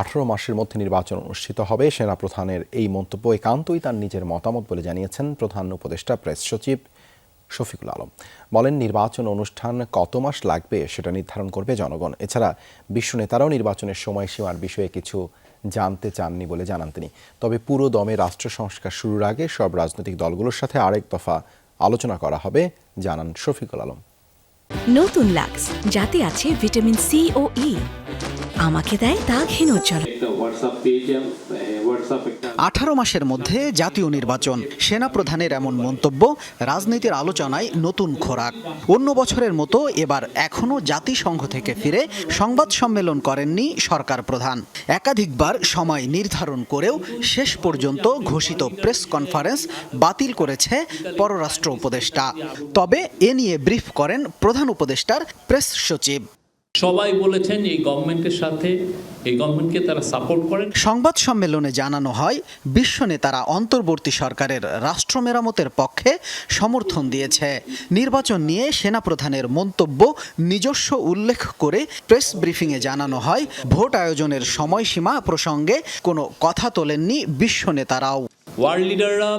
আঠারো মাসের মধ্যে নির্বাচন অনুষ্ঠিত হবে। সেনাপ্রধানের এই মন্তব্য একান্তই তার নিজের মতামত বলে জানিয়েছেন প্রধান উপদেষ্টা প্রেস সচিব শফিকুল আলম। বলেন, নির্বাচন অনুষ্ঠান কত মাস লাগবে সেটা নির্ধারণ করবে জনগণ। এছাড়া বিশ্ব নেতারাও নির্বাচনের সময়সীমার বিষয়ে কিছু জানতে চাননি বলে জানান তিনি। তবে পুরো দমে রাষ্ট্র সংস্কার শুরুর আগে সব রাজনৈতিক দলগুলোর সাথে আরেক দফা আলোচনা করা হবে, জানান শফিকুল আলম। নতুন লাক্স, যাতে আছে ভিটামিন সি ও ই। আমাকে দেয় হোয়াটসঅ্যাপ একটা আঠারো মাসের মধ্যে জাতীয় নির্বাচন। সেনাপ্রধানের এমন মন্তব্য রাজনীতির আলোচনায় নতুন খোরাক। অন্য বছরের মতো এবার এখনও জাতিসংঘ থেকে ফিরে সংবাদ সম্মেলন করেননি সরকার প্রধান। একাধিকবার সময় নির্ধারণ করেও শেষ পর্যন্ত ঘোষিত প্রেস কনফারেন্স বাতিল করেছে পররাষ্ট্র উপদেষ্টা। তবে এ নিয়ে ব্রিফ করেন প্রধান উপদেষ্টার প্রেস সচিব। সবাই বলেছেন এই গভর্নমেন্টের সাথে এই গভর্নমেন্টকে তারা সাপোর্ট করেন। সংবাদ সম্মেলনে জানানো হয় বিশ্ব নেতারা অন্তর্বর্তী সরকারের রাষ্ট্র মেরামতের পক্ষে সমর্থন দিয়েছে। নির্বাচন নিয়ে সেনাপ্রধানের মন্তব্য নিজস্ব উল্লেখ করে প্রেস ব্রিফিংয়ে জানানো হয় ভোট আয়োজনের সময়সীমা প্রসঙ্গে কোনো কথা তোলেননি বিশ্ব নেতারাও। ওয়ার্ল্ড লিডাররা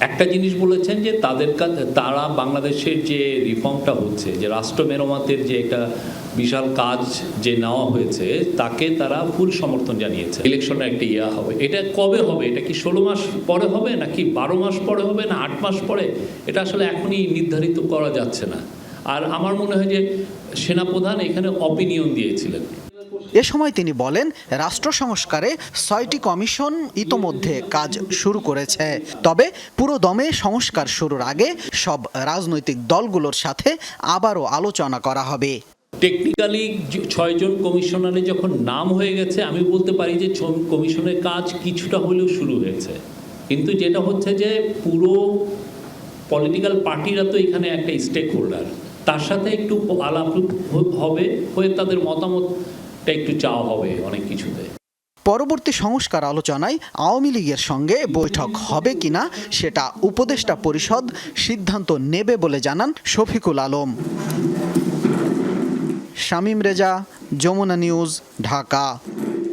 একটা জিনিস বলেছেন যে তাদের কাছে, তারা বাংলাদেশের যে রিফর্মটা হচ্ছে, যে রাষ্ট্র মেরামতের যে একটা বিশাল কাজ যে নেওয়া হয়েছে, তাকে তারা ফুল সমর্থন জানিয়েছে। ইলেকশনের একটা ইয়া হবে। এটা কবে হবে? এটা কি ষোলো মাস পরে হবে, নাকি বারো মাস পরে হবে, না আট মাস পরে? এটা আসলে এখনই নির্ধারিত করা যাচ্ছে না। আর আমার মনে হয় যে সেনাপ্রধান এখানে অপিনিয়ন দিয়েছিলেন। এ সময় তিনি বলেন, রাষ্ট্র সংস্কারে ছয়টি কমিশন ইতোমধ্যে কাজ শুরু করেছে। তবে পুরো দমে সংস্কার শুরুর আগে সব রাজনৈতিক দলগুলোর সাথে আবারও আলোচনা করা হবে। টেকনিক্যালি ছয়জন কমিশনারে যখন নাম হয়ে গেছে, আমি বলতে পারি যে কমিশনের কাজ কিছুটা হলেও শুরু হয়েছে। কিন্তু যেটা হচ্ছে যে পুরো পলিটিক্যাল পার্টিরা তো এখানে একটা স্টেক হোল্ডার তার সাথে একটু আলাপ হবে, হয়ে তাদের মতামতটা একটু চাও হবে অনেক কিছুতে। পরবর্তী সংস্কার আলোচনায় আওয়ামী লীগের সঙ্গে বৈঠক হবে কিনা সেটা উপদেষ্টা পরিষদ সিদ্ধান্ত নেবে বলে জানান শফিকুল আলম। শামীম রেজা, যমুনা নিউজ, ঢাকা।